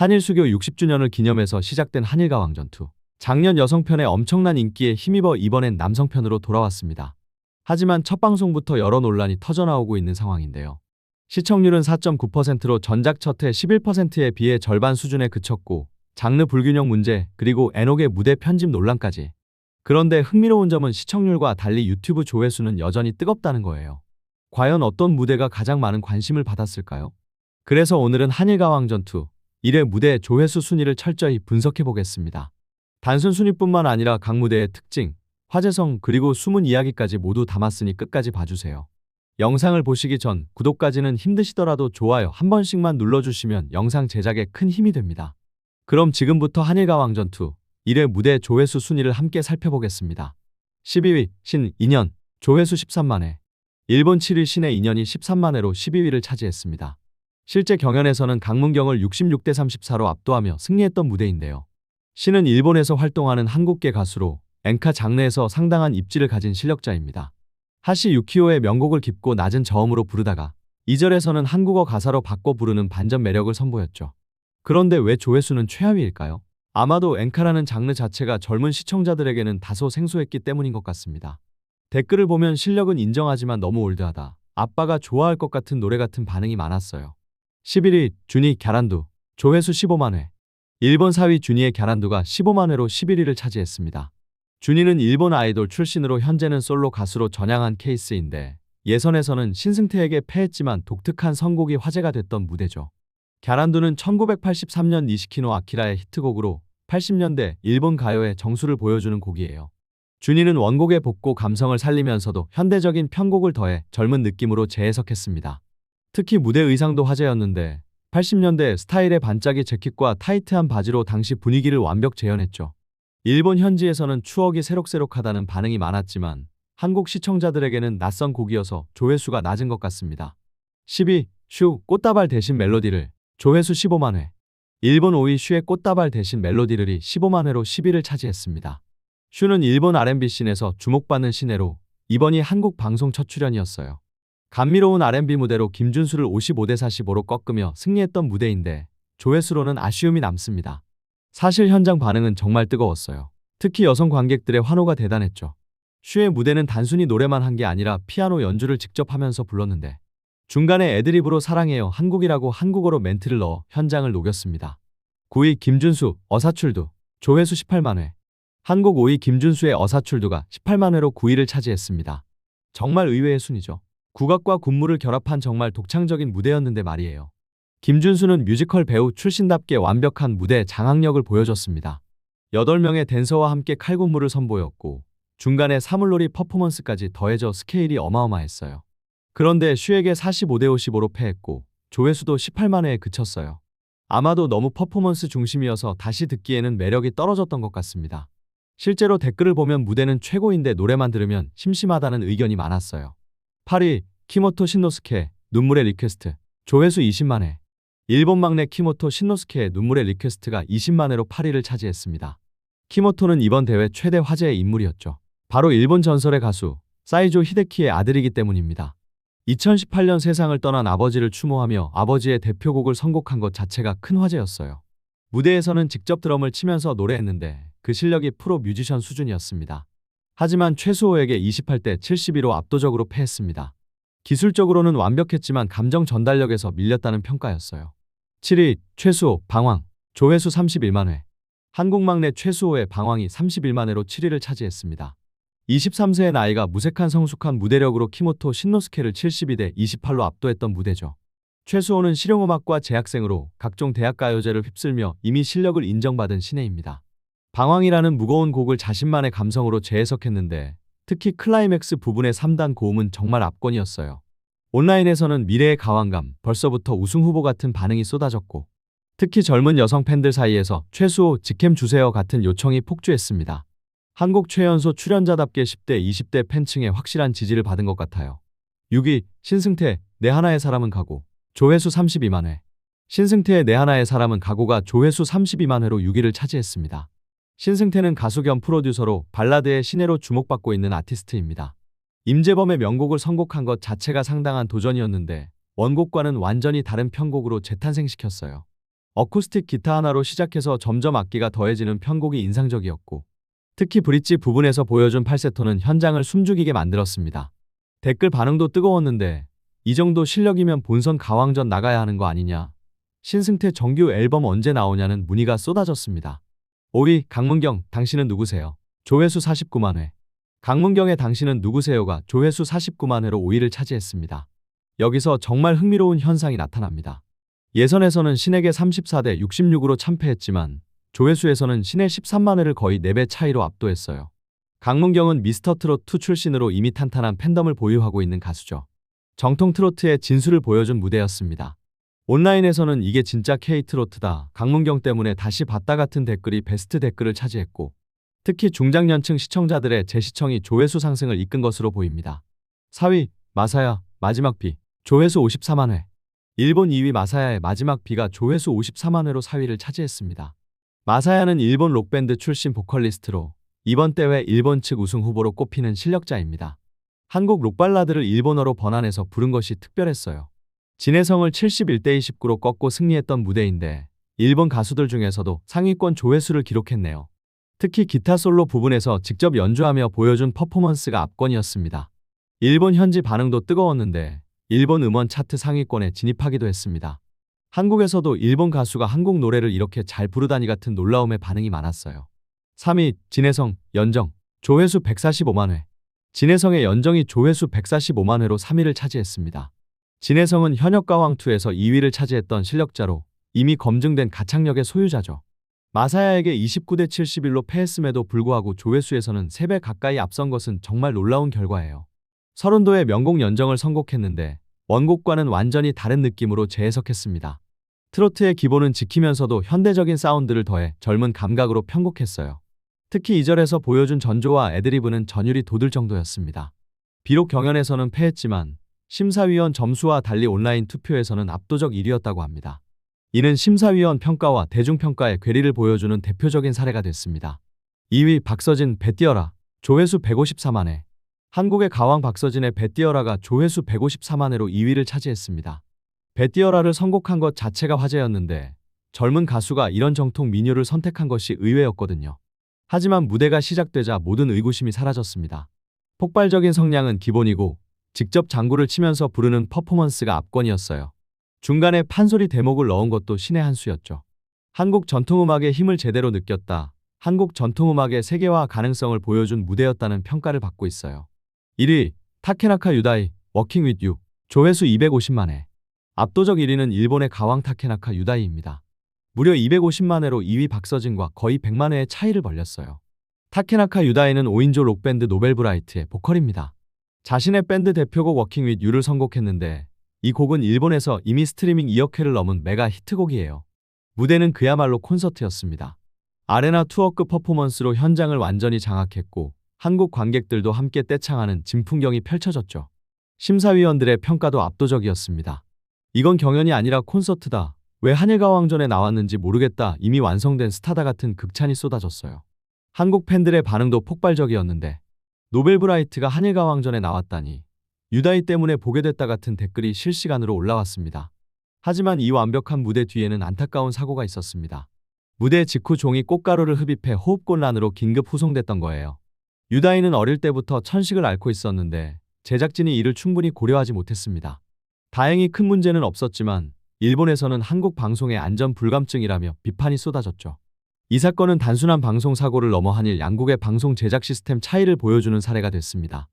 한일 수교 60주년을 기념해서 시작된 한일가 왕 전투. 작년 여성편의 엄청난 인기에 힘입어 이번엔 남성편으로 돌아왔습니다. 하지만 첫 방송부터 여러 논란이 터져나오고 있는 상황인데요. 시청률은 4.9%로 전작 첫해 11%에 비해 절반 수준에 그쳤고 장르 불균형 문제 그리고 애녹의 무대 편집 논란까지. 그런데 흥미로운 점은 시청률과 달리 유튜브 조회수는 여전히 뜨겁다는 거예요. 과연 어떤 무대가 가장 많은 관심을 받았을까요? 그래서 오늘은 한일가왕 전투 1회 무대 조회수 순위를 철저히 분석해 보겠습니다. 단순 순위뿐만 아니라 각 무대의 특징, 화제성 그리고 숨은 이야기까지 모두 담았으니 끝까지 봐주세요. 영상을 보시기 전 구독까지는 힘드시더라도 좋아요 한 번씩만 눌러주시면 영상 제작에 큰 힘이 됩니다. 그럼 지금부터 한일가왕 전투 1회 무대 조회수 순위를 함께 살펴보겠습니다. 12위 신 2년 조회수 13만회 일본 7위 신의 2년이 13만회로 12위를 차지했습니다. 실제 경연에서는 강문경을 66대 34로 압도하며 승리했던 무대인데요. 신은 일본에서 활동하는 한국계 가수로 엔카 장르에서 상당한 입지를 가진 실력자입니다. 하시 유키오의 명곡을 깊고 낮은 저음으로 부르다가 2절에서는 한국어 가사로 바꿔 부르는 반전 매력을 선보였죠. 그런데 왜 조회수는 최하위일까요? 아마도 엔카라는 장르 자체가 젊은 시청자들에게는 다소 생소했기 때문인 것 같습니다. 댓글을 보면 실력은 인정하지만 너무 올드하다. 아빠가 좋아할 것 같은 노래 같은 반응이 많았어요. 11위 준이 갸란두 조회수 15만 회 일본 4위 준이의 갸란두가 15만 회로 11위를 차지했습니다. 준이는 일본 아이돌 출신으로 현재는 솔로 가수로 전향한 케이스인데 예선에서는 신승태에게 패했지만 독특한 선곡이 화제가 됐던 무대죠. 갸란두는 1983년 니시키노 아키라의 히트곡으로 80년대 일본 가요의 정수를 보여주는 곡이에요. 준이는 원곡의 복고 감성을 살리면서도 현대적인 편곡을 더해 젊은 느낌으로 재해석했습니다. 특히 무대 의상도 화제였는데 80년대 스타일의 반짝이 재킷과 타이트한 바지로 당시 분위기를 완벽 재현했죠. 일본 현지에서는 추억이 새록새록하다는 반응이 많았지만 한국 시청자들에게는 낯선 곡이어서 조회수가 낮은 것 같습니다. 12. 슈 꽃다발 대신 멜로디를 조회수 15만 회 일본 5위 슈의 꽃다발 대신 멜로디를이 15만 회로 10위를 차지했습니다. 슈는 일본 R&B 씬에서 주목받는 신예로 이번이 한국 방송 첫 출연이었어요. 감미로운 R&B 무대로 김준수를 55대 45로 꺾으며 승리했던 무대인데 조회수로는 아쉬움이 남습니다. 사실 현장 반응은 정말 뜨거웠어요. 특히 여성 관객들의 환호가 대단했죠. 슈의 무대는 단순히 노래만 한 게 아니라 피아노 연주를 직접 하면서 불렀는데 중간에 애드립으로 사랑해요 한국이라고 한국어로 멘트를 넣어 현장을 녹였습니다. 9위 김준수 어사출두 조회수 18만 회 한국 5위 김준수의 어사출두가 18만 회로 9위를 차지했습니다. 정말 의외의 순위죠. 국악과 군무를 결합한 정말 독창적인 무대였는데 말이에요. 김준수는 뮤지컬 배우 출신답게 완벽한 무대 장악력을 보여줬습니다. 8명의 댄서와 함께 칼군무를 선보였고 중간에 사물놀이 퍼포먼스까지 더해져 스케일이 어마어마했어요. 그런데 슈에게 45대 55로 패했고 조회수도 18만 회에 그쳤어요. 아마도 너무 퍼포먼스 중심이어서 다시 듣기에는 매력이 떨어졌던 것 같습니다. 실제로 댓글을 보면 무대는 최고인데 노래만 들으면 심심하다는 의견이 많았어요. 8위 키모토 신노스케 눈물의 리퀘스트 조회수 20만 회 일본 막내 키모토 신노스케의 눈물의 리퀘스트가 20만 회로 8위를 차지했습니다. 키모토는 이번 대회 최대 화제의 인물이었죠. 바로 일본 전설의 가수 사이조 히데키의 아들이기 때문입니다. 2018년 세상을 떠난 아버지를 추모하며 아버지의 대표곡을 선곡한 것 자체가 큰 화제였어요. 무대에서는 직접 드럼을 치면서 노래했는데 그 실력이 프로 뮤지션 수준이었습니다. 하지만 최수호에게 28대 72로 압도적으로 패했습니다. 기술적으로는 완벽했지만 감정 전달력에서 밀렸다는 평가였어요. 7위 최수호 방황 조회수 31만 회 한국 막내 최수호의 방황이 31만 회로 7위를 차지했습니다. 23세의 나이가 무색한 성숙한 무대력으로 키모토 신노스케를 72대 28로 압도했던 무대죠. 최수호는 실용음악과 재학생으로 각종 대학 가요제를 휩쓸며 이미 실력을 인정받은 신예입니다. 방황이라는 무거운 곡을 자신만의 감성으로 재해석했는데 특히 클라이맥스 부분의 3단 고음은 정말 압권이었어요. 온라인에서는 미래의 가왕감, 벌써부터 우승 후보 같은 반응이 쏟아졌고 특히 젊은 여성 팬들 사이에서 최수호 직캠 주세요 같은 요청이 폭주했습니다. 한국 최연소 출연자답게 10대, 20대 팬층의 확실한 지지를 받은 것 같아요. 6위 신승태 내 하나의 사람은 가고 조회수 32만 회 신승태의 내 하나의 사람은 가고가 조회수 32만 회로 6위를 차지했습니다. 신승태는 가수 겸 프로듀서로 발라드의 신예로 주목받고 있는 아티스트입니다. 임재범의 명곡을 선곡한 것 자체가 상당한 도전이었는데 원곡과는 완전히 다른 편곡으로 재탄생시켰어요. 어쿠스틱 기타 하나로 시작해서 점점 악기가 더해지는 편곡이 인상적이었고 특히 브릿지 부분에서 보여준 팔세토는 현장을 숨죽이게 만들었습니다. 댓글 반응도 뜨거웠는데 이 정도 실력이면 본선 가왕전 나가야 하는 거 아니냐. 신승태 정규 앨범 언제 나오냐는 문의가 쏟아졌습니다. 5위 강문경 당신은 누구세요? 조회수 49만 회. 강문경의 당신은 누구세요가 조회수 49만 회로 5위를 차지했습니다. 여기서 정말 흥미로운 현상이 나타납니다. 예선에서는 신에게 34대 66으로 참패했지만 조회수에서는 신의 13만 회를 거의 4배 차이로 압도했어요. 강문경은 미스터 트롯 2 출신으로 이미 탄탄한 팬덤을 보유하고 있는 가수죠. 정통 트로트의 진수를 보여준 무대였습니다. 온라인에서는 이게 진짜 K-트로트다. 강문경 때문에 다시 봤다 같은 댓글이 베스트 댓글을 차지했고 특히 중장년층 시청자들의 재시청이 조회수 상승을 이끈 것으로 보입니다. 4위 마사야 마지막 비 조회수 54만 회 일본 2위 마사야의 마지막 비가 조회수 54만 회로 4위를 차지했습니다. 마사야는 일본 록밴드 출신 보컬리스트로 이번 대회 일본 측 우승 후보로 꼽히는 실력자입니다. 한국 록발라드를 일본어로 번안해서 부른 것이 특별했어요. 진해성을 71대 29로 꺾고 승리했던 무대인데 일본 가수들 중에서도 상위권 조회수를 기록했네요. 특히 기타 솔로 부분에서 직접 연주하며 보여준 퍼포먼스가 압권이었습니다. 일본 현지 반응도 뜨거웠는데 일본 음원 차트 상위권에 진입하기도 했습니다. 한국에서도 일본 가수가 한국 노래를 이렇게 잘 부르다니 같은 놀라움에 반응이 많았어요. 3위 진해성 연정 조회수 145만 회 진해성의 연정이 조회수 145만 회로 3위를 차지했습니다. 진해성은 현역가왕2에서 2위를 차지했던 실력자로 이미 검증된 가창력의 소유자죠. 마사야에게 29대 71로 패했음에도 불구하고 조회수에서는 3배 가까이 앞선 것은 정말 놀라운 결과예요. 서른도의 명곡 연정을 선곡했는데 원곡과는 완전히 다른 느낌으로 재해석했습니다. 트로트의 기본은 지키면서도 현대적인 사운드를 더해 젊은 감각으로 편곡했어요. 특히 2절에서 보여준 전조와 애드리브는 전율이 돋을 정도였습니다. 비록 경연에서는 패했지만 심사위원 점수와 달리 온라인 투표에서는 압도적 1위였다고 합니다. 이는 심사위원 평가와 대중평가의 괴리를 보여주는 대표적인 사례가 됐습니다. 2위 박서진 배띄어라 조회수 154만 회 한국의 가왕 박서진의 배띄어라가 조회수 154만 회로 2위를 차지했습니다. 배띄어라를 선곡한 것 자체가 화제였는데 젊은 가수가 이런 정통 민요를 선택한 것이 의외였거든요. 하지만 무대가 시작되자 모든 의구심이 사라졌습니다. 폭발적인 성량은 기본이고 직접 장구를 치면서 부르는 퍼포먼스가 압권이었어요. 중간에 판소리 대목을 넣은 것도 신의 한 수였죠. 한국 전통음악의 힘을 제대로 느꼈다. 한국 전통음악의 세계화 가능성을 보여준 무대였다는 평가를 받고 있어요. 1위 타케나카 유다이 워킹 윗 유 조회수 250만 회 압도적 1위는 일본의 가왕 타케나카 유다이입니다. 무려 250만 회로 2위 박서진과 거의 100만 회의 차이를 벌렸어요. 타케나카 유다이는 5인조 록밴드 노벨브라이트의 보컬입니다. 자신의 밴드 대표곡 워킹 윗 유를 선곡했는데 이 곡은 일본에서 이미 스트리밍 2억 회를 넘은 메가 히트곡이에요. 무대는 그야말로 콘서트였습니다. 아레나 투어급 퍼포먼스로 현장을 완전히 장악했고 한국 관객들도 함께 떼창하는 진풍경이 펼쳐졌죠. 심사위원들의 평가도 압도적이었습니다. 이건 경연이 아니라 콘서트다. 왜 한일가왕전에 나왔는지 모르겠다. 이미 완성된 스타다 같은 극찬이 쏟아졌어요. 한국 팬들의 반응도 폭발적이었는데 노벨브라이트가 한일가왕전에 나왔다니 유다이 때문에 보게 됐다 같은 댓글이 실시간으로 올라왔습니다. 하지만 이 완벽한 무대 뒤에는 안타까운 사고가 있었습니다. 무대 직후 종이 꽃가루를 흡입해 호흡곤란으로 긴급 후송됐던 거예요. 유다이는 어릴 때부터 천식을 앓고 있었는데 제작진이 이를 충분히 고려하지 못했습니다. 다행히 큰 문제는 없었지만 일본에서는 한국 방송의 안전 불감증이라며 비판이 쏟아졌죠. 이 사건은 단순한 방송 사고를 넘어 한일 양국의 방송 제작 시스템 차이를 보여주는 사례가 됐습니다.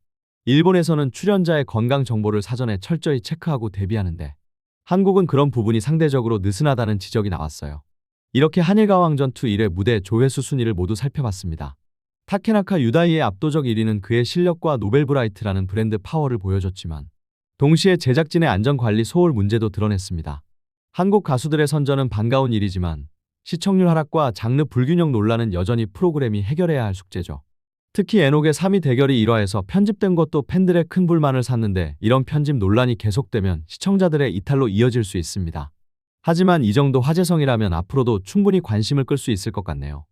일본에서는 출연자의 건강 정보를 사전에 철저히 체크하고 대비하는데 한국은 그런 부분이 상대적으로 느슨하다는 지적이 나왔어요. 이렇게 한일가왕전 2 1회 무대 조회수 순위를 모두 살펴봤습니다. 타케나카 유다이의 압도적 1위는 그의 실력과 노벨브라이트라는 브랜드 파워를 보여줬지만 동시에 제작진의 안전관리 소홀 문제도 드러냈습니다. 한국 가수들의 선전은 반가운 일이지만 시청률 하락과 장르 불균형 논란은 여전히 프로그램이 해결해야 할 숙제죠. 특히 에녹의 3위 대결이 1화에서 편집된 것도 팬들의 큰 불만을 샀는데 이런 편집 논란이 계속되면 시청자들의 이탈로 이어질 수 있습니다. 하지만 이 정도 화제성이라면 앞으로도 충분히 관심을 끌 수 있을 것 같네요.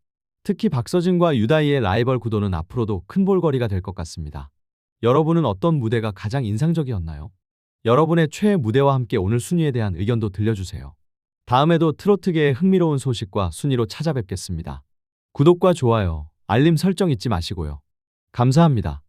특히 박서진과 유다이의 라이벌 구도는 앞으로도 큰 볼거리가 될 것 같습니다. 여러분은 어떤 무대가 가장 인상적이었나요? 여러분의 최애 무대와 함께 오늘 순위에 대한 의견도 들려주세요. 다음에도 트로트계의 흥미로운 소식과 순위로 찾아뵙겠습니다. 구독과 좋아요, 알림 설정 잊지 마시고요. 감사합니다.